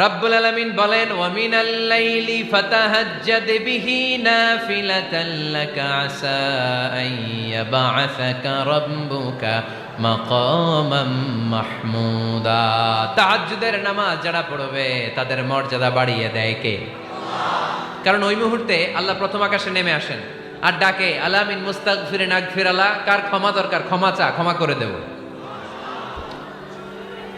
রাব্বুল আলামিন বলেন, ওয়া মিনাল লাইলি ফাতাহাজ্জাদ বিহি নাফিলাতান লাকা আসা আন ইয়াবআসাকা রাব্বুকা মাকামাম মাহমুদা। তাহাজ্জুদের নামাজ যারা পড়বে, তাদের মর্যাদা বাড়িয়ে দেয় কে? কারণ ওই মুহূর্তে আল্লাহ প্রথম আকাশে নেমে আসেন আর ডাকে, আলামিন মুস্তাক ফিরে নাক ফিরালা কার ক্ষমা দরকার, ক্ষমা চা, ক্ষমা করে দেব।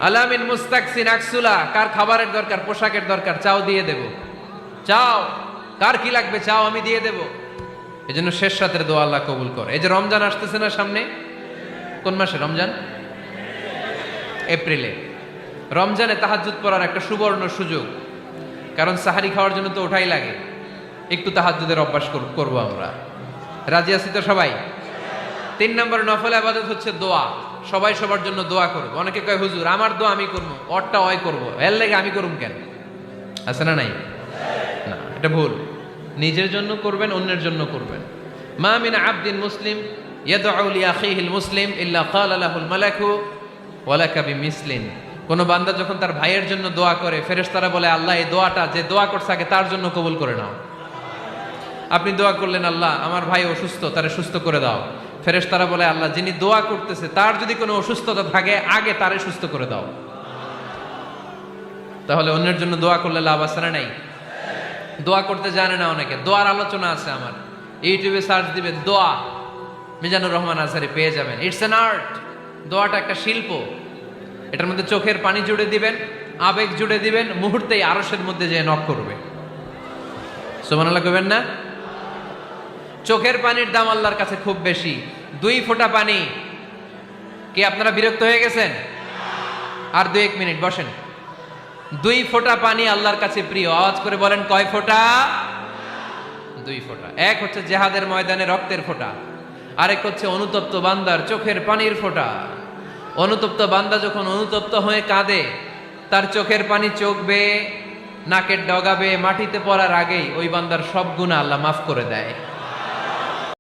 আলামিন মুস্তাক সিন আকসুলা, কার খাবারের দরকার, পোশাকের দরকার, চাও দিয়ে দেব। চাও, কার কি লাগবে চাও আমি দিয়ে দেব। এই জন্য শেষ রাতের দোয়া আল্লাহ কবুল করে। এই যে রমজান আসতেছে না সামনে? কোন মাসে রমজান? এপ্রিলে। রমজানে তাহাজ্জুদ পড়ার একটা সুবর্ণ সুযোগ। কারণ সাহারি খাওয়ার জন্য তো ওঠাই লাগে। একটু তাহাজ্জুদের অভ্যাস কর- করব আমরা। রাজি আছি তো সবাই? তিন নম্বর নফল আবাদত হচ্ছে দোয়া। সবাই সবার জন্য দোয়া করব। অনেকে কয়, হুজুর, আমার দোয়া আমি করব অরটা অয় করব। এর লেগে আমি করুম কেন? আছে না নাই? না, এটা ভুল। নিজের জন্য করবেন, অন্যের জন্য করবেন। মা মিন আবদিন মুসলিম ইয়াদউ লি আখিহিল মুসলিম, ইল্লা ক্বালা লাহুল মালাকু ওয়ালাকা বিমিসলিন। কোন বান্দা যখন তার ভাইয়ের জন্য দোয়া করে, ফেরেশতারা বলে, আল্লাহ, এই দোয়াটা, যে দোয়া করছে আগে তার জন্য কবুল করে নাও। আপনি দোয়া করলেন, আল্লাহ, আমার ভাই অসুস্থ, তারে সুস্থ করে দাও। ফেরেশতারা বলে, আল্লাহ যিনি দোয়া করতেছে, তার যদি কোনো অসুস্থতা থাকে, আগে তারে সুস্থ করে দাও। তাহলে অন্যের জন্য দোয়া করলে লাভ না নাই? দোয়া করতে জানে না অনেকে। দোয়ার আলোচনা আছে আমার। ইউটিউবে সার্চ দিবে দোয়া। মিজানুর রহমান আসারি পেয়ে যাবেন। ইটস অ্যান আর্ট দোয়াটা একটা শিল্প। এটার মধ্যে চোখের পানি জুড়ে দিবেন, আবেগ জুড়ে দিবেন, মুহূর্তেই আরসের মধ্যে যে নক করবে। সোমান আল্লাহ করবেন না? চোখের পানির দাম আল্লাহর কাছে খুব বেশি। দুই ফোঁটা পানি। কি আপনারা বিরক্ত হয়ে গেছেন? আর দুই এক মিনিট, বসেন। দুই ফোঁটা পানি আল্লাহর কাছে প্রিয়। আওয়াজ করে বলেন, কয় ফোঁটা? দুই ফোঁটা। এক হচ্ছে জেহাদের ময়দানে রক্তের ফোঁটা। আরেক হচ্ছে অনুতপ্ত বান্দার চোখের পানির ফোঁটা। অনুতপ্ত বান্দা যখন অনুতপ্ত হয়ে কাঁদে, তার চোখের পানি চোখ বেয়ে নাকের ডগাবে, মাটিতে পড়ার আগেই ওই বান্দার সব গুণা আল্লাহ মাফ করে দেয়।